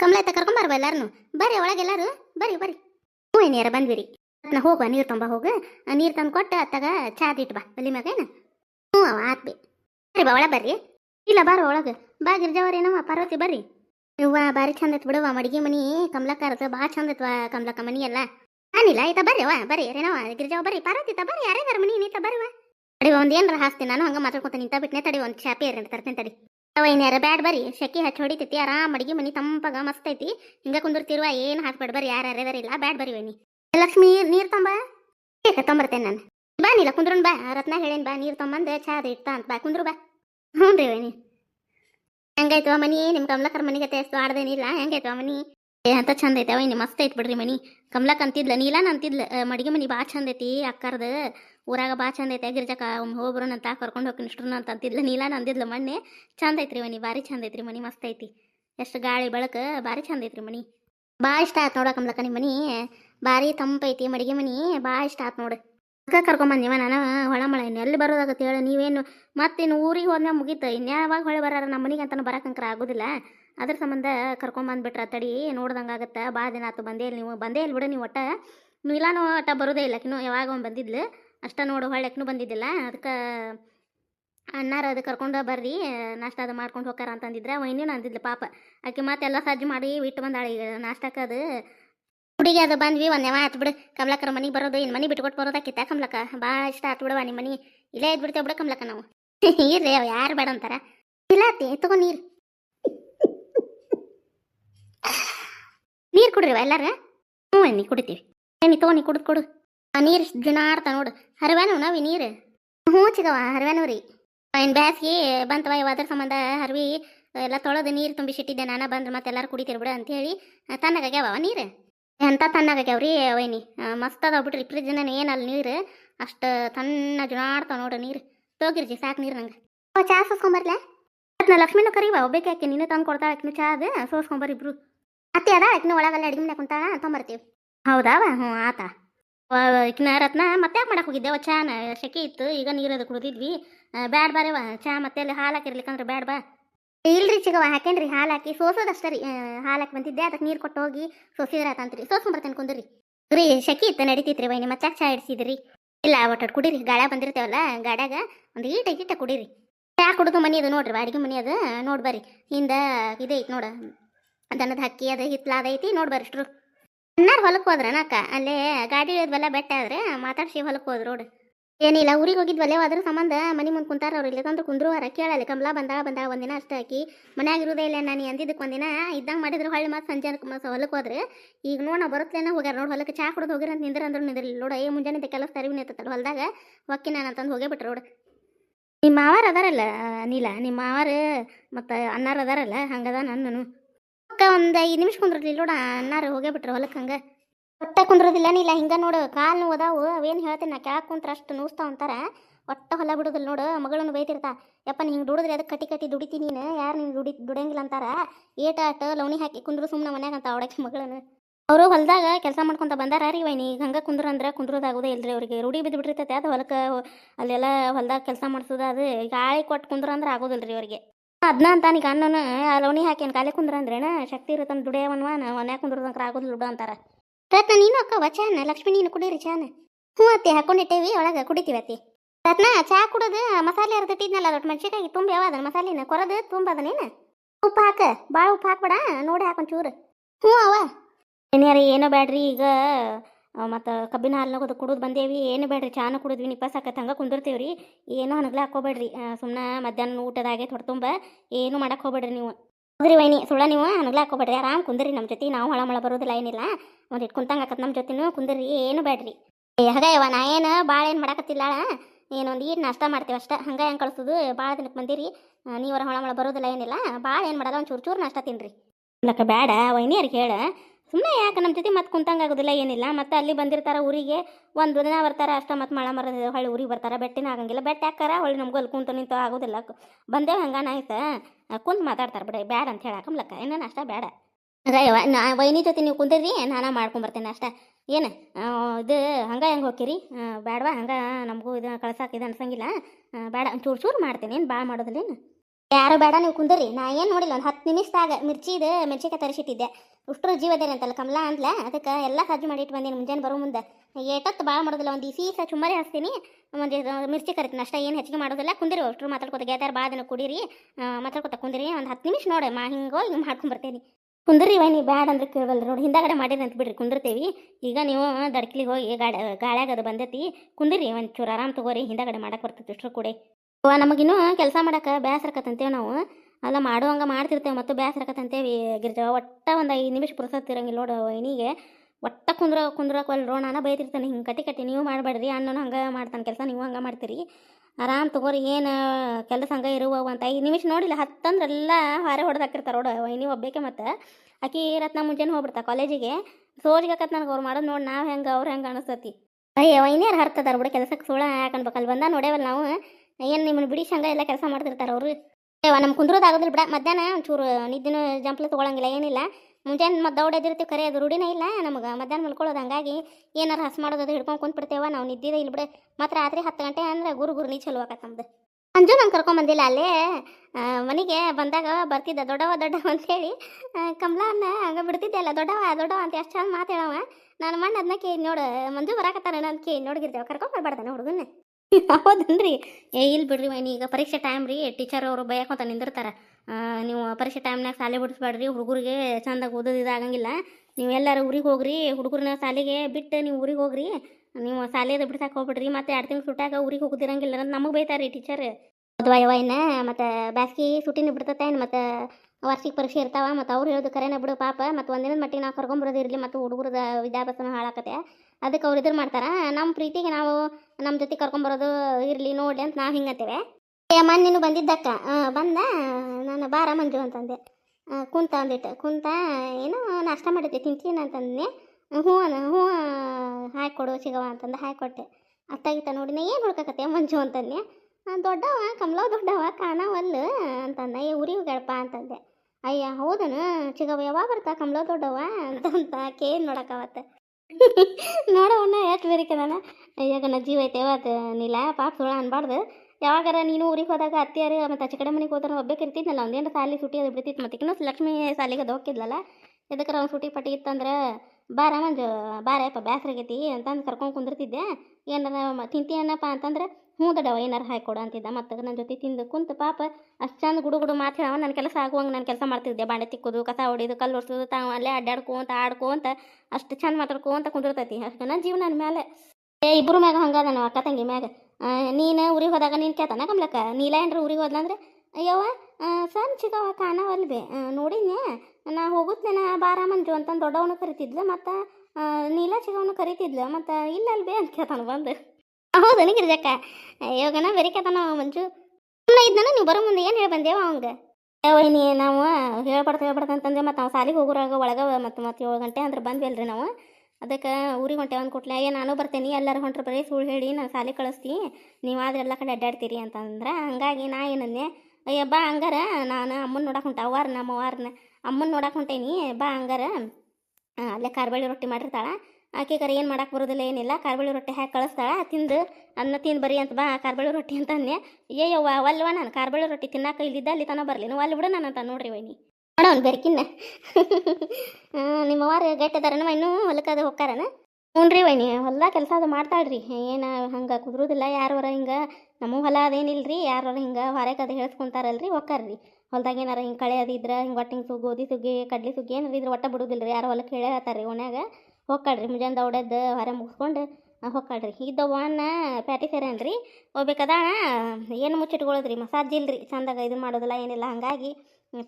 ಕಮಲಾಯ್ತ ಕರ್ಕೊಂಬಾರ್ವ ಎಲ್ಲಾರನು. ಬರ್ರಿ ಒಳಗೆ ಎಲ್ಲಾರು. ಬರ್ರಿ ಬರ್ರಿ. ಹ್ಞೂ ಏನಿಯಾರ, ಬಂದ್ವಿರಿ. ನಾ ಹೋಗುವ, ನೀರು ತುಂಬ ಹೋಗು. ನೀರು ತಂದು ಕೊಟ್ಟು ಅತ್ತಾಗ ಚಾದ ಇಟ್ಟು ಬಾ ಒಲಿ ಮಗೇನ ಹ್ಞೂ ಅವ ಆತ್ ಬರ್ರಿ ಬಾ ಒಳ ಬರ್ರಿ. ಇಲ್ಲ, ಬಾರ ಒಳಗೆ. ಬಾ ಗಿರ್ಜಾವರಿ ಏನವ ಪಾರ್ವತಿ ಬರ್ರಿ. ಇವ್ವ ಭಾರಿ ಚಂದ ಐತ್ ಬಿಡುವ, ಮಡಿಗೆ ಮನಿ ಕಮಲಕ್ಕಾರದ ಭಾಳ ಚಂದ ಐತ್ವ, ಕಮಲಕ್ಕ ಮನಿ ಎಲ್ಲ. ಆನಿಲ್ಲ ಆಯ್ತಾ ಬರ್ರಿ ವಾ ಬರ್ರಿ ರೇನವ ಗಿರ್ಜಾವ ಬರ್ರಿ, ಪಾರ್ವತಿ ತ ಬರ್ರಿ ಯಾರ್ಯಾರ ಮನಿ ನೀತ ಬರ್ರಿ ತಡಿ ಒಂದ್ ಏನ್ರ ಹಾಸ್ತೀನಿ, ನಾನು ಹಂಗ ಮಾತಾಡ್ಕೊತ ನಿಂತ ಬಿಟ್ನೆ ತಡಿ, ಒಂದ್ ಶಾಪಿ ಇರ್ರಿ ತರ್ತೇನೆ ತಡಿ. ಅವ ಏನಾರ ಬ್ಯಾಡ್ ಬರ್ರಿ, ಸೆಕೆ ಹಚ್ಚಿ ಹೊಡಿತೈತಿ, ಆರಾಮ್ ಅಡಿಗೆ ಮನಿ ತಂಪಾಗ ಮಸ್ತ್ ಐತಿ. ಹಿಂಗ ಕುಂದಿರ್ತಿರುವ ಏನ್ ಹಾಕ್ಬೇಡ ಬರ್ರಿ, ಯಾರು ಇಲ್ಲ, ಬ್ಯಾಡ್ ಬರಿ ವೈನಿ ಲಕ್ಷ್ಮಿ, ನೀರ್ ತಂಬ. ಏಕ ತೊಂಬರ್ತೇನೆ ನಾನು. ಬಾ ನೀಲ, ಕುಂದ್ರನ್ ಬಾ ರತ್ನ ಹೇಳೇನ್ ಬಾ, ನೀರ್ ತಂಬಂದ ಚಾ ಇತ್ತ ಅಂತ ಬಾ, ಕುಂದ್ರು ಬಾ. ಹ್ಞೂ ರೀ ವೈನಿ ಹೆಂಗಾಯ್ತು ಮನಿ, ನಿಮ್ ಕಮಲಕರ್ ಮನಿಗೆ ಎಷ್ಟು ಆಡ್ದೇನಿಲ್ಲ ಹೆಂಗಾಯ್ತು ಮನಿ. ಏ, ಅಂತ ಚಂದ ಐತೆ ನೀ ಮಸ್ತ್ ಐತ್ ಬಿಡ್ರಿ ಮನಿ. ಕಮಲಕ್ ಅಂತಿದ್ಲ, ನೀಲಾನ್ ಅಂತಿದ್ಲ ಮಡಿಗೆ ಮನಿ ಬಾ ಚಂದ ಐತಿ ಅಕ್ಕರ್ದ. ಊರಾಗ ಬಾ ಚಂದ ಐತೆ ಗಿರ್ಜಕ ಹೋಗ್ಬರೋಣ ಅಂತ ಕರ್ಕೊಂಡು ಹೋಗಿ ಇಷ್ಟ್ರನ್ನ ಅಂತ ಅಂತಿದ್ಲ, ನೀಲಾನ್ ಅಂದಿದ್ಲ ಮೊನ್ನೆ. ಚಂದ ಐತ್ರಿ ಮನಿ, ಭಾರಿ ಚಂದ ಐತ್ರಿ ಮನಿ, ಮಸ್ತ್ ಐತಿ. ಎಷ್ಟು ಗಾಳಿ, ಬೆಳಕ, ಭಾರಿ ಚಂದ ಐತ್ರಿ ಮನಿ. ಬಾ ಇಷ್ಟ ಆತ್ ನೋಡ ಕಮ್ಲಕ್ಕ ನಿಮ್ಮ ಮನಿ. ಭಾರಿ ತಂಪೈತಿ ಮಡಿಗೆ ಮನಿ ಬಾ ಇಷ್ಟ ಆತ್ ನೋಡು. ಅಕ್ಕ ಕರ್ಕೊಂಬಂದಿವ ನಾನು ಹೊಳ ಮಳೆ ಎಲ್ಲಿ ಬರೋದಾಗತ್ತೆ ಹೇಳಿ, ನೀವೇನು ಮತ್ತಿನ್ನು ಊರಿಗೆ ಹೋದ್ಮೇಲೆ ಮುಗೀತು, ಇನ್ಯಾವಾಗ ಹೊಳೆ ಬರಾರ ನಮ್ಮ ಮನೆಗೆ ಅಂತಾನು ಬರಕಂಕರ ಆಗೋದಿಲ್ಲ. ಅದ್ರ ಸಂಬಂಧ ಕರ್ಕೊಂಬಂದ್ಬಿಟ್ರ ತಡಿ, ನೋಡ್ದಂಗೆ ಆಗತ್ತೆ ಭಾಳ ದಿನ ಆತು, ಬಂದೇ ಇಲ್ಲ ನೀವು, ಬಂದೇ ಇಲ್ಲ ಬಿಡು ನೀವು ಒಟ್ಟ. ಇಲ್ಲಾನು ಒಟ್ಟ ಬರೋದೇ ಇಲ್ಲ ಯಾವಾಗ ಒಂದು ಬಂದಿದ್ಲು, ಅಷ್ಟ ನೋಡು ಹೊಳ್ಳೆಕ್ನೂ ಬಂದಿದ್ದಿಲ್ಲ, ಅದಕ್ಕೆ ಅಣ್ಣಾರ ಅದು ಕರ್ಕೊಂಡು ಬರ್ರಿ, ನಾಷ್ಟ ಅದು ಮಾಡ್ಕೊಂಡು ಹೋಗಾರ ಅಂತಂದಿದ್ರೆ ಇನ್ನೂ ಅಂದಿದ್ಲು ಪಾಪ. ಆಕೆ ಮತ್ತೆಲ್ಲ ಸಜ್ಜು ಮಾಡಿ ಇಟ್ಟು ಬಂದಾಳೆ ಈಗ, ನಾಷ್ಟಕ್ಕೆ ಅದು. ಹುಡುಗಿ ಅದು ಬಂದ್ವಿ, ಒಂದು ಯಾವ ಆತು ಬಿಡು, ಕಮಲಕ್ಕರ ಮನೆಗೆ ಬರೋದು ಇನ್ನು ಮನೆ ಬಿಟ್ಕೊಟ್ಟು ಬರೋದಾಕಿತ್ತ ಕಮಲಕ್ಕ. ಭಾಳ ಇಷ್ಟ ಆತು ಬಿಡವ ನಿಮ್ಮ ಮನೆ. ಇಲ್ಲೇ ಇದ್ದು ಬಿಡ್ತೇವೆ ಬಿಡ ಕಮಲಕ್ಕ ನಾವು. ಇರ್ರಿ ಅವ್ ಯಾರು ಬೇಡ ಅಂತಾರ. ಇಲ್ಲ ಅತ್ತಿ ನೀರು. ನೀರು ಕುಡ್ರಿ ಎಲ್ಲಾರ? ಹ್ಞೂ ನೀ ಕುಡಿತೀವಿ. ಎಣ್ಣೆ ತಗೋ, ನೀ ಕುಡಿದು ಕೊಡು. ನೀರು ದಿನ ಆಡ್ತಾ ನೋಡು. ಹರಿವೇನು ನಾವಿ ನೀರು? ಹ್ಞೂ ಚಿಗವ ಹರಿವೇನು ರೀ. ಏನು ಬ್ಯಾಸ್ಗೆ ಬಂತವ ಇವ ಅದ್ರ ಸಂಬಂಧ ಹರ್ವಿ, ಎಲ್ಲ ತೊಳೆದು ನೀರು ತುಂಬಿಸಿಟ್ಟಿದ್ದೆ ನಾನು ಬಂದ್ರೆ ಮತ್ತೆ ಎಲ್ಲರೂ ಕುಡಿತೀರಿ ಬಿಡು ಅಂತೇಳಿ ತಣ್ಣಗಾಗ್ಯಾವ ನೀರು? ಎಂತ ತಣ್ಣಗಾಗ್ಯಾವ್ರಿ ವೈನಿ? ಮಸ್ತ್ ಅದಾವ ಬಿಡ್ರಿ ಫ್ರಿಜ್ನ ಏನಲ್ಲ ನೀರು? ಅಷ್ಟು ತಣ್ಣ ಜುನಾಡ್ತಾವ ನೋಡು ನೀರು. ತೋಗಿರ್ಜಿ, ಸಾಕು ನೀರು ನಂಗೆ. ಚಾ ಸೋಸ್ಕೊಂಬರ್ಲ ಅದನ್ನ ಲಕ್ಷ್ಮಿನೂ ಕರೀವ, ಒಬ್ಬೇಕೆ ಆಕೆ ನೀನು ತಂದು ಕೊಡ್ತಾಳೆ ಆಕಿನ ಚಾ ಅದು ಸೋಸ್ಕೊಂಬರ್ ಇಬ್ರು. ಅತ್ತೆ ಅದ? ಆಕಿನ ಒಳಗಲ್ಲ ಅಡಿಗೆ ಮನೆ ಕುಂತಾಳ ತೊಂಬರ್ತೀವಿ ಹೌದಾವ ಹ್ಞೂ ಆತ. ಈಕಿನ ರತ್ನ ಮತ್ತೆ ಯಾಕೆ ಮಾಡಕ್ಕೆ ಹೋಗಿದ್ದೆ? ಚಾನ ಶೆಕೆ ಇತ್ತು ಈಗ ನೀರದು ಕುಡಿದಿದ್ವಿ. ಬ್ಯಾಡ್ ಬಾರೇವ ಚಾ ಮತ್ತೆ ಅಲ್ಲಿ ಹಾಲು ಹಾಕಿರ್ಲಿಕ್ಕಂದ್ರೆ ಬ್ಯಾಡ್ ಬಾ. ಇಲ್ರಿ ಚಿಗವ ಹಾಕೇನ್ರಿ ಹಾಲು ಹಾಕಿ. ಸೋಸೋದಷ್ಟೇ ರೀ ಹಾಲು ಹಾಕಿ ಬಂದಿದ್ದೆ. ಅದಕ್ಕೆ ನೀರು ಕೊಟ್ಟು ಹೋಗಿ ಸೋಸಿದ್ರಾತಂತ್ರಿ ಸೋಸ್ಕೊಂಬರ್ತೇನೆ ಕುಂದ್ರಿ. ರೀ ಶೆಕೆ ಇತ್ತು ನಡೀತಿತ್ರಿ ಮತ್ತೆ ಯಾಕೆ ಚಾ ಇಡ್ಸಿದ್ರಿ. ಇಲ್ಲ ಒಟ್ಟು ಕುಡೀರಿ ಗಾಳ ಬಂದಿರ್ತೇವಲ್ಲ ಗಾಡ್ಯಾಗ ಒಂದು ಈಟ ಗೀಟ ಕುಡೀರಿ. ಚಾ ಕುಡಿದು ಮನಿ ಅದು ನೋಡ್ರಿ ಅಡಿಗೆ ಮನಿ ಅದು ನೋಡಿ ಬರ್ರಿ. ಹಿಂದ ಇದೆ ಐತಿ ನೋಡ. ದನದ ಹಕ್ಕಿ ಅದು ಹಿತ್ಲ ಅದೈತಿ, ನೋಡಿ ಬರ್ರಿ ಇಷ್ಟ್ರು ಅನ್ನಾರು ಹೊಲಕ್ಕೆ ಹೋದ್ರನ ಅಕ್ಕ? ಅಲ್ಲೇ ಗಾಡಿ ಇಳಿದ್ವಲ್ಲ, ಬೆಟ್ಟ ಆದ್ರೆ ಮಾತಾಡ್ಸಿ ಹೊಲಕ್ಕೆ ಹೋದ್ರು ನೋಡು ಏನಿಲ್ಲ, ಊರಿಗೆ ಹೋಗಿದ್ವಲ್ಲೇ ಅದ್ರ ಸಂಬಂಧ ಮನಿ ಮುಂದೆ ಕುಂತಾರ ಅವ್ರು ಇಲ್ಲ ಕುಂದ್ರು ಅರ ಕೇಳಲ್ಲ, ಕಮಲಾ ಬಂದ ಬಂದ ಒಂದಿನ ಅಷ್ಟೇ ಹಾಕಿ ಮನ್ಯಾಗ ಇರೋದೇ ಇಲ್ಲ ನಾನು ಅಂದಿದ್ದಕ್ಕೆ ಒಂದಿನ ಇದ್ದಂಗೆ ಮಾಡಿದ್ರು, ಹೊಳ್ಳಿ ಮತ್ತು ಸಂಜೆ ಹೊಲಕ್ಕೆ ಹೋದ್ರೆ. ಈಗ ನೋಡ ಬರುತ್ತೇನ ಹೋಗ್ಯಾರ, ನೋಡಿ ಹೊಲಕ್ಕೆ ಚಾ ಕುಡಿದು ಹೋಗಿರ ಅಂತ ನಿಂದ್ರ ಅಂದ್ರೆ ನಿಂದ್ರಿಲ್ಲ ನೋಡ, ಏ, ಮುಂಜಾನೆ ಕೆಲಸ ತರಿವಿ ನಿಂತಲ್ಲ ಹೊಲದಾಗ, ಹೊಕ್ಕಿ ನಾನು ಅಂತಂದು ಹೋಗೇ ಬಿಟ್ರು ನೋಡು ನಿಮ್ಮ ಮಾವಾರ ಅದಾರಲ್ಲ ಅನಿಲ ನಿಮ್ಮ ಮಾವಾರ ಮತ್ತು ಅನ್ನಾರ ಅದಾರಲ್ಲ ಹಂಗದ ನನ್ನನು ಅಕ್ಕ ಒಂದು ಐದು ನಿಮಿಷ ಕುಂದ್ರಲಿಲ್ಲ ನೋಡ ಅನ್ನಾರು ಹೋಗೇ ಬಿಟ್ರು ಹೊಲಕ್ಕೆ ಹಂಗೆ ಒಟ್ಟ ಕುಂದ್ರದಿಲ್ಲ ನೀಲ್ಲ ಹಿಂಗೆ ನೋಡು, ಕಾಲು ನೋವು ಅದಾವು, ಅವೇನು ಹೇಳ್ತೀನಿ ನಾ ಕೆಳಗೆ ಕುಂತ್ರ ಅಷ್ಟು ನೋಸ್ತಾವ ಅಂತಾರೆ. ಒಟ್ಟ ಹೊಲ ಬಿಡೋದಿಲ್ಲ ನೋಡು ಮಗಳನ್ನು ಬೈತಿರ್ತಾ, ಯಪ್ಪ ನೀ ಹಿಂಗೆ ದುಡಿದ್ರೆ ಅದಕ್ಕೆ ಕಟ್ಟಿ ಕಟ್ಟಿ ದುಡಿತಿ ನೀನು, ಯಾರು ನೀನು ದುಡಿ ದುಡಿಯಂಗಿಲ್ಲ ಅಂತಾರ. ಏಟ ಆಟ ಲವಣಿ ಹಾಕಿ ಕುಂದ್ರು ಸುಮ್ಮನೆ ಮನ್ಯಾಗ ಅಂತ ಅವಡಕ್ಕೆ ಮಗಳನ್ನು ಅವರು ಹೊಲದಾಗ ಕೆಲಸ ಮಾಡ್ಕೊಂತ ಬಂದಾರ ರೀ ವೈನಿ, ಈಗ ಹಂಗೆ ಕುಂದ್ರ ಅಂದ್ರೆ ಕುಂದ್ರೋದಾಗೋದೇ ಇಲ್ರಿ ಅವರಿಗೆ. ರೂಢಿ ಬಿದ್ದು ಬಿಟ್ಟಿರ್ತೈತೆ ಅದು ಹೊಲಕ್ಕೆ, ಅಲ್ಲೆಲ್ಲ ಹೊಲದಾಗ ಕೆಲಸ ಮಾಡ್ಸೋದ ಅದು, ಗಾಳಿ ಕೊಟ್ಟು ಕುಂದ್ರ ಅಂದ್ರೆ ಆಗೋದಿಲ್ಲ ರೀ ಅವ್ರಿಗೆ. ಅದನ್ನ ಅಂತ ನೀಗ ಅನ್ನೋನು ಲವಣಿ ಹಾಕಿ ಕಾಲೇ ಕುಂದ್ರ ಅಂದ್ರೇನ, ಶಕ್ತಿ ಇರತನ ದುಡಿಯವನ್ವ ನಾ ಮನ್ಯಾಗ ಕುಂದ್ರದಂಕ್ರ ಆಗೋದಿಲ್ಲ ಬಿಡು ಅಂತಾರ. ರತ್ನ, ನೀನು ಅಕ್ಕವ ಚಾನ, ಲಕ್ಷ್ಮಿ, ನೀನು ಕುಡೀರಿ ಚಾನ. ಹ್ಞೂ ಅತ್ತಿ ಹಾಕೊಂಡಿಟ್ಟೇವಿ ಒಳಗೆ ಕುಡಿತೀವಿ ಅತ್ತಿ. ರತ್ನ, ಚಾ ಕುಡೋದು ಮಸಾಲೆ ಅರ್ದಿಟ್ಟಿದ್ನಲ್ಲ ದೊಡ್ಡ ಮೆಣಸಿಕಾಯಿ ತುಂಬಿ, ಯಾವ ಅದನ್ನ ಮಸಾಲೆನ, ಕೊರದು ತುಂಬ ಅದನೇನ ಉಪ್ಪು ಹಾಕ ಭಾಳ ಉಪ್ಪು ಹಾಕ್ಬೇಡ, ನೋಡಿ ಹಾಕೊಂಚೂರು ಹ್ಞೂ ಅವ ಏನ್ಯಾರ, ಏನೋ ಬ್ಯಾಡ್ರಿ ಈಗ. ಮತ್ತು ಕಬ್ಬಿನ ಹಾಲು ಅದು ಕುಡಿದು ಬಂದೇವಿ. ಏನು ಬೇಡ್ರಿ, ಚಾನ ಕುಡಿದ್ವಿ ನಿಪಾಸ್ ಆಕತ್ ಹಂಗೆ ಕುಂದಿರ್ತೀವಿ ರೀ ಏನೂ ಹಾಕೋಬೇಡ್ರಿ ಸುಮ್ಮನೆ ಮಧ್ಯಾಹ್ನ ಊಟದಾಗೆ ತೊಡ್ ತುಂಬ ಏನು ಮಾಡಕ್ಕೆ ಹೋಗ್ಬೇಡ್ರಿ ನೀವು. ಹೋಗ್ರಿ ವೈನಿ, ಸುಳ್ಳ ನೀವು ಹನಗ್ಲ ಹಾಕೋಬೇಡ್ರಿ ಆರಾಮ್ ಕುಂದಿರಿ ನಮ್ಮ ಜೊತೆ. ನಾವು ಹೊಳ ಮಳ ಬರೋದಿಲ್ಲ, ಏನಿಲ್ಲ. ಒಂದು ಇಟ್ಕೊಂತಂಗೆ ಕುಂತಂಗೆ ಆಕತ್ ನಮ್ಮ ಜೊತೆನೂ, ಕುಂದಿರಿ, ಏನು ಬೇಡ್ರಿ. ಏ ಹಾಗಯ್ಯವ ನಾ ಏನು ಭಾಳ ಏನು ಮಾಡಕತ್ತಿಲ್ಲ ಏನೊಂದು ಈಟ್ ನಾಷ್ಟ ಮಾಡ್ತೀವಿ ಅಷ್ಟೇ. ಹಂಗೆ ಹೆಂಗೆ ಕಳಿಸೋದು? ಭಾಳ ದಿನಕ್ಕೆ ಬಂದಿರಿ. ನೀವರ ಹೊಳ ಮಳ ಬರೋದಿಲ್ಲ, ಏನಿಲ್ಲ. ಭಾಳ ಏನು ಮಾಡಲ್ಲ ಒಂದು ಚೂರು ಚೂರು ನಾಷ್ಟ ತಿನ್ರಿ. ಬೇಡ ವೈನಿಯರಿಗೆ ಹೇಳ ಸುಮ್ಮನೆ ಯಾಕೆ? ನಮ್ಮ ಜೊತೆ ಮತ್ತೆ ಕುಂತಂಗೆ ಆಗೋದಿಲ್ಲ, ಏನಿಲ್ಲ. ಮತ್ತೆ ಅಲ್ಲಿ ಬಂದಿರ್ತಾರ ಊರಿಗೆ, ಒಂದು ದಿನ ಬರ್ತಾರೆ ಅಷ್ಟ ಮತ್ತೆ ಮಳ ಮರದ ಹೊಳ್ಳಿ ಊರಿಗೆ ಬರ್ತಾರೆ, ಬೆಟ್ಟಿನ ಆಗಂಗಿಲ್ಲ. ಬೆಟ್ಟ ಯಾಕಾರ ಹೊಳ್ಳಿ ನಮಗೂ ಅಲ್ಲಿ ಕುಂತು ನಿಂತು ಆಗೋದಿಲ್ಲ. ಬಂದೇವು ಹಂಗಾನ ಆಯ್ತು ಕುಂತು ಮಾತಾಡ್ತಾರೆ ಬಿಡ ಬ್ಯಾಡ ಅಂತ ಹೇಳಕ್ಕಂಬ್ಲಕ್ಕ ಏನೇನು ನಾಷ್ಟ ಬೇಡ ಅಯ್ಯವ ನಾ ವೈನಿ ಜೊತೆ ನೀವು ಕುಂದಿರಿ ನಾನು ಮಾಡ್ಕೊಂಬರ್ತೇನೆ ಅಷ್ಟ ಏನು? ಇದು ಹಂಗೆ ಹೆಂಗೆ ಹೋಕಿರಿ ಬೇಡವಾ ಹಂಗೆ ನಮಗೂ ಇದು ಕಳ್ಸಾಕ ಇದು ಅನ್ಸಂಗಿಲ್ಲ. ಬೇಡ ಚೂರು ಚೂರು ಮಾಡ್ತೀನಿ, ಏನು ಭಾಳ ಮಾಡೋದಿಲ್ಲ ಏನು? ಯಾರು ಬೇಡ ನೀವು ಕುಂದರಿ ನಾ ಏನು ನೋಡಿಲ್ಲ, ಒಂದು ಹತ್ತು ನಿಮಿಷದಾಗ ಮಿರ್ಚಿದು ಮೆಣಸಿನ್ಕಾಯಿ ತರಿಸಿಟ್ಟಿದ್ದೆ. ಉಷ್ಟ್ರು ಜೀವದೇನೆ ಅಂತಲ್ಲ ಕಮಲಾ ಅಂದ್ಲ? ಅದಕ್ಕೆ ಎಲ್ಲ ಸಜ್ಜು ಮಾಡಿಟ್ಟು ಬಂದೀನಿ ಮುಂಜಾನೆ ಬರೋ ಮುಂದೆ. ಏಟತ್ತು ಭಾಳ ಮಾಡೋದಿಲ್ಲ, ಒಂದು ಇಸಿ ಸಹ ಚುಮ್ಮರಿ ಹಚ್ತೀನಿ. ಒಂದು ಮಿರ್ಚಿ ಕರಿತೀನಿ ಅಷ್ಟೇ, ಏನು ಹೆಚ್ಚಿಗೆ ಮಾಡೋದಿಲ್ಲ. ಕುಂದಿರಿ ಅಷ್ಟ್ರು ಮಾತಾಡ್ಕೊತ ಗೆಳತಿಯರು ಭಾಳ ದಿನ ಕುಡೀರಿ. ಮಾತಾಡ್ಕೊತ ಕುಂದಿರಿ, ಒಂದು ಹತ್ತು ನಿಮಿಷ ನೋಡಿ, ಮಾ, ಹಿಂಗೆ ಹೋಗಿ ಮಾಡ್ಕೊಂಬರ್ತೀನಿ ಕುಂದ್ರಿ ನೀ ಬ್ಯಾಡ ಅಂದ್ರೆ ಕೇಳಬಲ್ಲ ನೋಡಿ, ಹಿಂದಾಗಡೆ ಮಾಡಿರಿ ಅಂತ ಬಿಡ್ರಿ, ಕುಂದಿರ್ತೀವಿ. ಈಗ ನೀವು ದಡ್ಕಿಲಿಗೆ ಹೋಗಿ ಗಾಡ, ಗಾಳ್ಯಾಗ ಅದು ಬಂದೈತಿ. ಕುಂದಿರಿ ಒಂದು ಚೂರು ಆರಾಮ್ ತಗೋರಿ, ಹಿಂದಾಗಡೆ ಮಾಡಕ್ಕೆ ಬರ್ತೈತಿ ಇಷ್ಟರು ಕೂಡ. ನಮಗಿನ್ನೂ ಕೆಲಸ ಮಾಡಕ್ಕೆ ಬೇಸರಕತ್ತಂತೇವೆ ನಾವು. ಅಲ್ಲ ಮಾಡೋ ಹಂಗೆ ಮಾಡ್ತಿರ್ತೇವೆ, ಮತ್ತು ಬೇಸರಕತ್ತಂತೇವಿ ಗಿರಿಜಾ. ಒಟ್ಟ ಒಂದು ಐದು ನಿಮಿಷ ಪುರ್ಸತ್ ಇರಂಗಿಲ್ಲ ನೋಡು ವೈನಿಗೆ. ಒಟ್ಟ ಕುಂದ್ರ ಕುಂದ್ರಕ್ಕೆ ರೋ, ನಾನು ಬೈತಿರ್ತಾನೆ, ಹಿಂಗೆ ಕಟ್ಟಿ ಕಟ್ಟಿ ನೀವು ಮಾಡಬೇಡ್ರಿ ಅನ್ನೋನು ಹಂಗೆ ಮಾಡ್ತಾನೆ ಕೆಲಸ, ನೀವು ಹಂಗೆ ಮಾಡ್ತೀರಿ. ಆರಾಮ್ ತಗೋರಿ, ಏನು ಕೆಲಸ ಹಂಗೆ ಇರುವ ಅಂತ. ಐದು ನಿಮಿಷ ನೋಡಿಲ್ಲ ಹತ್ತಂದ್ರೆಲ್ಲ ಹಾರೆ ಹೊಡೆದು ಹಾಕಿರ್ತಾರೆ ನೋಡು ವೈನಿ ಒಬ್ಬಕ್ಕೆ ಮತ್ತು. ಆಕಿ ರತ್ನ ಮುಂಜಾನೆ ಹೋಗ್ಬಿಡ್ತಾ ಕಾಲೇಜಿಗೆ. ಸೋಜಿಗಾಕತ್ ನನಗೆ ಅವ್ರು ಮಾಡೋದು ನೋಡಿ, ನಾವು ಹೆಂಗೆ, ಅವ್ರು ಹೆಂಗೆ ಅನಿಸ್ತತಿ. ಅಯ್ಯ, ವೈನಿಯರ್ ಹರ್ತದಾರ ಬಿಡು ಕೆಲಸಕ್ಕೆ ಸುಳ ಹಾಕೊಂಡ್ಬೇಕಲ್ಲಿ ಬಂದ ನೋಡೇವಲ್ಲ ನಾವು. ಏನು ನಿಮ್ಮನ್ನು ಬಿಡಿ ಹಂಗೆ ಎಲ್ಲ ಕೆಲಸ ಮಾಡ್ತಿರ್ತಾರೆ ಅವರು. ನಮ್ಮ ಕುಂದ್ರೋದು ಆಗೋದಿಲ್ಲ ಬಿಡ. ಮಧ್ಯಾಹ್ನ ಒಂಚೂರು ನಿದ್ದಿನ ಜಂಪ್ಲ ತೊಗೊಳಂಗಿಲ್ಲ, ಏನಿಲ್ಲ. ಮುಂಜಾನೆ ಮತ್ತೆ ಎದ್ದಿರ್ತೀವಿ ಕರೆ, ಅದು ರೂಢಿನೇ ಇಲ್ಲ ನಮಗೆ. ಮಧ್ಯಾಹ್ನ ಮಲ್ಕೊಳ್ಳೋದು ಹಂಗಾಗಿ ಏನಾರು ಹಸ್ ಮಾಡೋದು ಅದು ಹಿಡ್ಕೊಂಡು ಕುಂತ್ಬಿಡ್ತೇವ ನಾವು ನಿದ್ದಿದೆ ಇಲ್ಲ ಬಿಡ. ಮತ್ತೆ ರಾತ್ರಿ ಹತ್ತು ಗಂಟೆ ಅಂದ್ರೆ ಗುರು ಗುರು ನೀ ಚಲೋ ಆಗತ್ತೆ ನಮ್ದು. ಅಂಜು ನಂಗೆ ಕರ್ಕೊಂಬಂದಿಲ್ಲ ಅಲ್ಲೇ ಮನೆಗೆ ಬಂದಾಗ ಬರ್ತಿದ್ದ ದೊಡ್ಡವ ದೊಡ್ಡವ ಅಂತೇಳಿ ಕಮಲನ್ನ ಹಂಗೆ ಬಿಡ್ತಿದ್ದೆ, ಅಲ್ಲ ದೊಡ್ಡವ ದೊಡ್ಡವ ಅಂತ ಎಷ್ಟು ಚಂದ ಮಾತಾಡವ ನಾನು ಮಣ್ಣು ಅದನ್ನ ಕೇಳಿ ನೋಡು, ಮಂಜು ಬರಾಕತ್ತಾನ ನಾನು ಕೇಳಿ ನೋಡಿಗಿರ್ತೇವೆ ಕರ್ಕೊಂಬರ್ಬಾರ್ದಾನೆ ಹುಡುಗನ್ನ? ಹೌದನ್ರಿ? ಏ ಇಲ್ಲಿ ಬಿಡ್ರಿ ವೈನಿ ಈಗ ಪರೀಕ್ಷೆ ಟೈಮ್ ರೀ ಟೀಚರ್ ಅವರು ಬಯಕೊಂತ ನಿಂದಿರ್ತಾರೆ. ನೀವು ಪರೀಕ್ಷೆ ಟೈಮ್ನಾಗ ಶಾಲೆ ಬಿಡಿಸ್ಬೇಡ್ರಿ ಹುಡುಗರಿಗೆ ಚಂದಾಗಿ ಓದೋದು ಇದಾಗಂಗಿಲ್ಲ ನೀವು ಎಲ್ಲರೂ ಊರಿಗೆ ಹೋಗ್ರಿ ಹುಡುಗರನ್ನ ಶಾಲೆಗೆ ಬಿಟ್ಟು ನೀವು ಊರಿಗೆ ಹೋಗ್ರಿ, ನೀವು ಶಾಲೆದು ಬಿಡ್ಸಕ್ಕೆ ಹೋಗ್ಬಿಡ್ರಿ, ಮತ್ತೆ ಎರಡು ತಿಂಗಳು ಸುಟ್ಟಾಗ ಊರಿಗೆ ಹೋಗೋದಿರಂಗಿಲ್ಲ ಅಂತ ನಮಗೆ ಬೈತಾರೆ ರೀ ಟೀಚರ್ ಅದು ಅಯ್ಯವ ಇನ್ನ, ಮತ್ತು ಬ್ಯಾಸ್ಗೆ ಸುಟ್ಟಿನ ಬಿಡ್ತತೆ ಮತ್ತು ವಾರ್ಷಿಕ ಪರೀಕ್ಷೆ ಇರ್ತಾವ, ಮತ್ತು ಅವ್ರು ಹೇಳೋದು ಕರೆನ ಬಿಡು ಪಾಪ, ಮತ್ತು ಒಂದಿನದ ಮಟ್ಟಿಗೆ ನಾವು ಕರ್ಕೊಂಬರೋದು ಇರಲಿ, ಮತ್ತು ಹುಡುಗರದ ವಿದ್ಯಾಭ್ಯಾಸನ ಹಾಳಾಕತ್ತೆ ಅದಕ್ಕೆ ಅವ್ರು ಇದ್ರ ಮಾಡ್ತಾರೆ? ನಮ್ಮ ಪ್ರೀತಿಗೆ ನಾವು ನಮ್ಮ ಜೊತೆ ಕರ್ಕೊಂಬರೋದು ಇರಲಿ ನೋಡಲಿ ಅಂತ ನಾವು ಹಿಂಗಂತೇವೆ ಅಮ್ಮ, ನೀನು ಬಂದಿದ್ದಕ್ಕ? ಬಂದ? ನಾನು ಬಾರ ಮಂಜು ಅಂತಂದೆ. ಕುಂತ ಅಂದಿಟ್ಟು. ಕುಂತ ಏನೋ ನಾಷ್ಟ ಮಾಡಿದ್ದೆ ತಿಂತೀನಿ ಅಂತಂದೆ ಹ್ಞೂ ಹ್ಞೂ ಹಾಕ್ಕೊಡು ಸಿಗವ ಅಂತಂದು ಹಾಕ್ಕೊಟ್ಟೆ ಅತ್ತಾಗಿತ್ತ ನೋಡಿ, ನಾ ಏನು ಹುಡ್ಕಕತ್ತೆ ಮಂಜು ಅಂತಂದೆ ದೊಡ್ಡವ ಕಮಲವ ದೊಡ್ಡವ ಕಾಣವಲ್ಲ ಅಂತಂದ. ಏ ಉರಿ ಗಡಪ ಅಂತಂದೆ. ಅಯ್ಯ, ಹೌದನು? ಸಿಗವ ಯಾವಾಗ ಬರ್ತಾ ಕಮಲ ದೊಡ್ಡವ ಅಂತಂತ ಕೇಳಿ ನೋಡಕ್ಕವತ್ತ ನೋಡವನ್ನ ಎಷ್ಟು ಬೇರಿಕದಾನ ಅಯ್ಯಾಗ ನಾ ಜೀವ ಐತೆ ಅವತ್ತು ನೀಲ, ಪಾಪ ಸುಳ್ಳ ಅನ್ಬಾರ್ದು. ಯಾವಾಗಾರ ನೀನು ಊರಿಗೆ ಹೋದಾಗ ಅತ್ತಿಯಾರು ಮತ್ತು ಆಚೆ ಕಡೆ ಮನೆಗೆ ಹೋದ್ರೆ ಒಬ್ಬಕ್ಕೆ ಇರ್ತಿದ್ನಲ್ಲ ಒಂದೇನು ಸಾಲಿ ಸುಟಿ ಅದು ಬಿಡ್ತಿತ್ತು ಮತ್ತು ಇನ್ನೂ ಲಕ್ಷ್ಮಿ ಸಾಲಿಗೆ ಅದು ಹೋಗಿದ್ಲಲ್ಲ ಎದಕ್ಕೆ ಅವ್ನು ಸುಟಿ ಪಟ್ಟಿ ಇತ್ತಂದ್ರೆ ಬಾರ ಮಂಜು ಬಾರಪ್ಪ ಬ್ಯಾಸ್ರಾಗೈತಿ ಅಂತಂದು ಕರ್ಕೊಂಡು ಕುಂದಿರ್ತಿದ್ದೆ. ಏನಾರ ತಿಂತಿ ಏನಪ್ಪ ಅಂತಂದ್ರೆ ಹ್ಞೂ ದಡವ ಏನಾರು ಹಾಕೊಡು ಅಂತಿದ್ದ. ಮತ್ತು ನನ್ನ ಜೊತೆ ತಿಂದು ಕುಂತು ಪಾಪ ಅಷ್ಟು ಚಂದ ಗುಡು ಗುಡು ಮಾತು ಹೇಳವ ನನ್ನ ಕೆಲಸ ಆಗುವಂಗೆ ನಾನು ಕೆಲಸ ಮಾಡ್ತಿದ್ದೆ. ಬಾಂಡೆ ತಿಕ್ಕೋದು, ಕಸ ಹೊಡಿಯೋದು ಕಲ್ಲು ಒರ್ಸೋದು, ತಾವು ಅಲ್ಲೇ ಅಡ್ಡಾಡ್ಕೊಂತ ಆಡ್ಕೊಂತ ಅಷ್ಟು ಚಂದ ಮಾತಾಡ್ಕೊಂತ ಕುಂದಿರ್ತೈತಿ. ಅಷ್ಟು ನನ್ನ ಜೀವನ ನನ್ನ ಮೇಲೆ ಏ ಇಬ್ಬರು ಮ್ಯಾಗ ಹಂಗದ ನಾವು ಅಕ್ಕ ತಂಗಿ ಮ್ಯಾಗ. ನೀನು ಊರಿಗೆ ಹೋದಾಗ ನೀನು ಕೇಳ್ತಾನ ಕಮ್ಲಕ್ಕ? ನೀಲ ಏನ್ರ ಊರಿಗೆ ಹೋದ್ಲಂದ್ರೆ ಅಯ್ಯವ್ವ ಸಣ್ಣ ಚಿಕ್ಕವ ಕಾಣವಲ್ಬೆ ನೋಡಿದ್ನೆ ನಾ ಹೋಗುತ್ತೇನ ಬಾರ ಮಂಜು ಅಂತ ದೊಡ್ಡವನು ಕರಿತಿದ್ಲು, ಮತ್ತು ನೀಲ ಚಿಕ್ಕವನು ಕರಿತಿದ್ಲು, ಮತ್ತು ಇಲ್ಲ ಅಲ್ಬೇ ಅಂತ ಕೇಳ್ತಾನ ಬಂದು. ಹೌದು ಗಿರ್ಜಕ್ಕ ಯೋಗನ ಬೆರಿಕತನ ಮಂಜು. ಸುಮ್ಮನೆ ಇದ್ನ ನೀವು ಬರೋ ಮುಂದೆ ಏನು ಹೇಳಿ ಬಂದೇವ ಅವಂಗ? ಏನಿ ನಾವು ಹೇಳ್ಬಾರ್ದು ಹೇಳ್ಬಾರ್ದು ಅಂತಂದ್ರೆ ಮತ್ತು ನಾವು ಸಾಲಿಗೆ ಹೋಗೋರಾಗ ಒಳಗೆ ಮತ್ತು ಮತ್ತೆ ಏಳು ಗಂಟೆ ಅಂದ್ರೆ ಬಂದ್ವಲ್ರಿ ನಾವು. ಅದಕ್ಕೆ ಊರಿಗೆ ಹೊಂಟೆ ಒಂದು ಕೊಟ್ಲೆ ಏ ನಾನು ಬರ್ತೇನೆ, ಎಲ್ಲರೂ ಹೊಂಟ್ರೆ ಬರೀ ಸುಳ್ಳು ಹೇಳಿ ನಾನು ಸಾಲಿ ಕಳಿಸ್ತೀನಿ ನೀವು ಆದ್ರೆ ಎಲ್ಲ ಕಡೆ ಅಡ್ಡಾಡ್ತೀರಿ ಅಂತಂದ್ರೆ, ಹಂಗಾಗಿ ನಾ ಏನಂದೆ ಅಯ್ಯ ಬಾ ಹಂಗಾರ, ನಾನು ಅಮ್ಮನ ನೋಡಕ್ಕೆ ಹೊಂಟೆ, ಅವ್ವಾರ ನಮ್ಮ ಅವ್ವಾರನ್ನ ಅಮ್ಮನ ನೋಡಕ್ಕೆ ಹೊಂಟೇನಿ, ಬಾ ಹಂಗಾರ. ಅಲ್ಲೇ ಕಾರ್ಬಳಿ ರೊಟ್ಟಿ ಮಾಡಿರ್ತಾಳ ಆಕೆ ಕರೆ ಏನು ಮಾಡಕ್ಕೆ ಬರೋದಿಲ್ಲ ಏನಿಲ್ಲ ಕಾರ್ಬಳಿ ರೊಟ್ಟಿ ಹಾಕಿ ಕಳಿಸ್ತಾಳ ತಿಂದು ಅನ್ನ ತಿಂದು ಬರಿ ಅಂತ ಬಾ ಕಾರ್ಬಳಿ ರೊಟ್ಟಿ ಅಂತ ಅನ್ಯ ಅಯ್ಯವ್ವ ಒಲ್ವ ನಾನು ಕಾರ್ಬಳಿ ರೊಟ್ಟಿ ತಿನ್ನಕ್ಕೆ ಇಲ್ಲಿದ್ದ ಅಲ್ಲಿ ತನ ಬರಲಿ, ನೀವು ಅಲ್ಲಿ ಬಿಡ ಅಂತ ನೋಡ್ರಿ ವೈನಿ. ನೋಡೋಣ ಬೆರ್ಕಿನ್ನ. ನಿಮ್ಮ ವಾರ ಗಟ್ಟಿದಾರನ ಇನ್ನೂ ಹೊಲಕ್ಕದು ಹೊಕ್ಕಾರನ? ಹ್ಞೂ ವೈನಿ ಹೊಲ ಕೆಲಸ ಅದು ಮಾಡ್ತಾಳ್ರಿ. ಏನು ಹಂಗೆ ಕುದುರುದಿಲ್ಲ ಯಾರವರ ಹಿಂಗೆ, ನಮ್ಮ ಹೊಲ ಅದೇನಿಲ್ಲ ರೀ ಯಾರವರ ಹಿಂಗೆ ಹೊರಗೆ ಅದು ಹೇಳ್ಸ್ಕೊಂತಾರಲ್ರಿ, ಹೊಕ್ಕಾರ್ರಿ. ಹೊಲ್ದಾಗ ಏನಾರ ಹಿಂಗೆ ಕಳೆ ಅದು ಇದ್ರೆ, ಹಿಂಗೆ ಒಟ್ಟು ಹಿಂಗೆ ಸು ಗೋಧಿ ಸುಗ್ಗಿ, ಕಡ್ಲಿ ಸುಗ್ಗಿ ಏನಾರ ಇದ್ರೆ ಒಟ್ಟ ಬಿಡುದಿಲ್ಲ ರೀ ಯಾರು ಹೊಲಕ್ಕೆ ಹೇಳೇ ರೀ ಓಣ್ಯಾಗ. ಹೋಗ್ಕಾಳ್ರಿ ಮುಂಜಾನೆ ದೌಡದ್ದು ಹೊರ ಮುಗಿಸ್ಕೊಂಡು ಹೊಕ್ಕಾಳ್ರಿ ಇದ್ದವನ್ನ ಪ್ಯಾಟಿ ಸೇರೇನು ರೀ ಹೋಗ್ಬೇಕದಾಣ ಏನು ಮುಚ್ಚಿಟ್ಕೊಳ್ಳೋದ್ರಿ ಮಸಾಜ್ ಇಲ್ರಿ. ಚಂದಾಗ ಇದು ಮಾಡೋದಿಲ್ಲ, ಏನಿಲ್ಲ. ಹಂಗಾಗಿ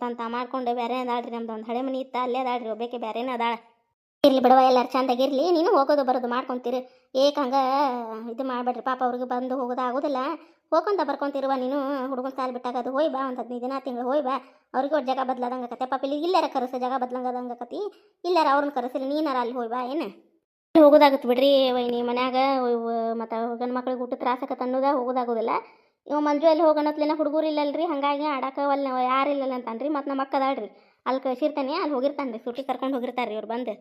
ತಂತ ಮಾಡ್ಕೊಂಡು ಬೇರೆ ಅದಾಳ್ರಿ. ನಮ್ದು ಒಂದು ಹಳೆ ಮನೆ ಇತ್ತ, ಅಲ್ಲೇ ಅದಾಳ್ರಿ. ಒಬ್ಬೇಕೆ ಬೇರೆನೇ ಅದಾಳ. ಇರ್ಲಿ ಬಿಡವ ಎಲ್ಲಾರು ಚಂದಾಗಿರ್ಲಿ ನೀನು ಹೋಗೋದು ಬರೋದು ಮಾಡ್ಕೊಂತೀರಿ. ಏಕ ಹಂಗೆ ಇದು ಮಾಡಬೇಡ್ರಿ. ಪಾಪ ಅವ್ರಿಗೆ ಬಂದು ಹೋಗೋದು ಆಗೋದಿಲ್ಲ. ಹೋಗ್ಕೊಂತ ಬರ್ಕೊಂತಿರುವ ನೀನು? ಹುಡುಗನ ಸಾಲ ಬಿಟ್ಟಾಗ ಅದು ಹೋಯ್ ಬಾ, ಒಂದು ಹದಿನೈದು ದಿನ ತಿಂಗಳು ಹೋಯ್ ಬಾ. ಅವ್ರಿಗೆ ಒಟ್ಟು ಜಾಗ ಬದಲಾದಂಗೆ ಕತೆ ಪಾಪ ಇಲ್ಲಿ ಇಲ್ಲಾರ ಕರೆಸ ಜಾಗ ಬದಲಾಗದಂಗೆ ಕತಿ ಇಲ್ಲಾರ ಅವ್ರನ್ನ ಕರೆಸಿಲ್ಲ, ನೀನಾರ ಅಲ್ಲಿ ಹೋಯ್ ಬಾ, ಏನು? ಹೋಗೋದಾಗತ್ತೆ ಬಿಡ್ರಿ, ವೈನಿ ಮನ್ಯಾಗ ಮತ್ತು ಗಂಡು ಮಕ್ಳಿಗೆ ಊಟ ತ್ರಾಸಕತ್ತೆ ಅನ್ನೋದ ಹೋಗೋದಾಗೋದಿಲ್ಲ. ಇವ ಮಂಜು ಅಲ್ಲಿ ಹೋಗೋಣತ್ಲಿನ? ಹುಡುಗರು ಇಲ್ಲಲ್ರಿ, ಹಂಗಾಗಿ ಆಡಾಕ ಒಲ್ ಯಾರು ಇಲ್ಲಲ್ಲ ಅಂತಾನ್ರಿ. ಮತ್ತು ನಮ್ಮ ಅಕ್ಕ ಅದಾಳ್ರಿ. ಅಲ್ಲಿ ಕಳ್ಸಿರ್ತಾನೆ, ಅಲ್ಲಿ ಹೋಗಿರ್ತಾನೆ ರೀ ಸುಟ್ಟಿ ಕರ್ಕೊಂಡು ಹೋಗಿರ್ತಾರೆ ರೀ ಇವ್ರು ಬಂದು.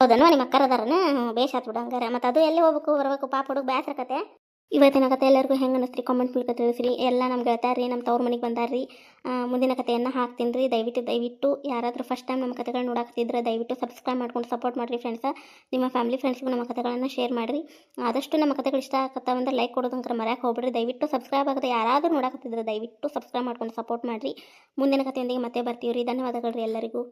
ಹೌದನು ನಿಮ್ಮ ಅಕ್ಕರದಾರನ ಬೇಷ್ ಆತ್ ಬಿಡು ಹಂಗಾರೆ. ಮತ್ತು ಅದು ಎಲ್ಲಿ ಹೋಗ್ಬೇಕು, ಬರಬೇಕು, ಪಾಪ ಹುಡುಗ ಬೇಸರಕತೆ ಇವತ್ತಿನ ಕತೆ ಎಲ್ಲರಿಗೂ ಹೆಂಗೆ ಅನ್ನಿಸ್ರಿ ಕಾಮೆಂಟ್ ಮೂಲಕ ತಿಳಿಸ್ರಿ. ಎಲ್ಲ ನಮ್ಮ ಗೆಳತಾರ್ರಿ ನಮ್ಮ ತವ್ರ ಮನೆಗೆ ಬಂದಾರ್ರಿ. ಮುಂದಿನ ಕಥೆಯನ್ನು ಹಾಕ್ತೀನಿ ರೀ ದಯವಿಟ್ಟು ದಯವಿಟ್ಟು ಯಾರಾದರೂ ಫಸ್ಟ್ ಟೈಮ್ ನಮ್ಮ ಕತೆಗಳು ನೋಡಾಕತ್ತಿದ್ರೆ ದಯವಿಟ್ಟು ಸಬ್ಸ್ಕ್ರೈಬ್ ಮಾಡ್ಕೊಂಡು ಸಪೋರ್ಟ್ ಮಾಡಿರಿ ಫ್ರೆಂಡ್ಸ ನಿಮ್ಮ ಫ್ಯಾಮಿಲಿ ಫ್ರೆಂಡ್ಸ್ಗೂ ನಮ್ಮ ಕಥೆಗಳನ್ನು ಶೇರ್ ಮಾಡಿರಿ. ಆದಷ್ಟು ನಮ್ಮ ಕಥೆಗಳು ಇಷ್ಟ ಆಗತ್ತಾವಂದ್ರೆ ಲೈಕ್ ಕೊಡೋದಂಕ್ರೆ ಮರ್ಯಾಕೆ ಹೋಗ್ಬಿಡ್ರಿ. ದಯವಿಟ್ಟು ಸಬ್ಸ್ಕ್ರೈಬ್ ಆಗದೆ ಯಾರಾದರೂ ನೋಡಾಕತ್ತಿದ್ರೆ ದಯವಿಟ್ಟು ಸಬ್ಸ್ಕ್ರೈಬ್ ಮಾಡ್ಕೊಂಡು ಸಪೋರ್ಟ್ ಮಾಡಿರಿ. ಮುಂದಿನ ಕಥೆಯೊಂದಿಗೆ ಮತ್ತೆ ಬರ್ತೀವಿ ರೀ ಧನ್ಯವಾದಗಳು ರೀ ಎಲ್ಲರಿಗೂ.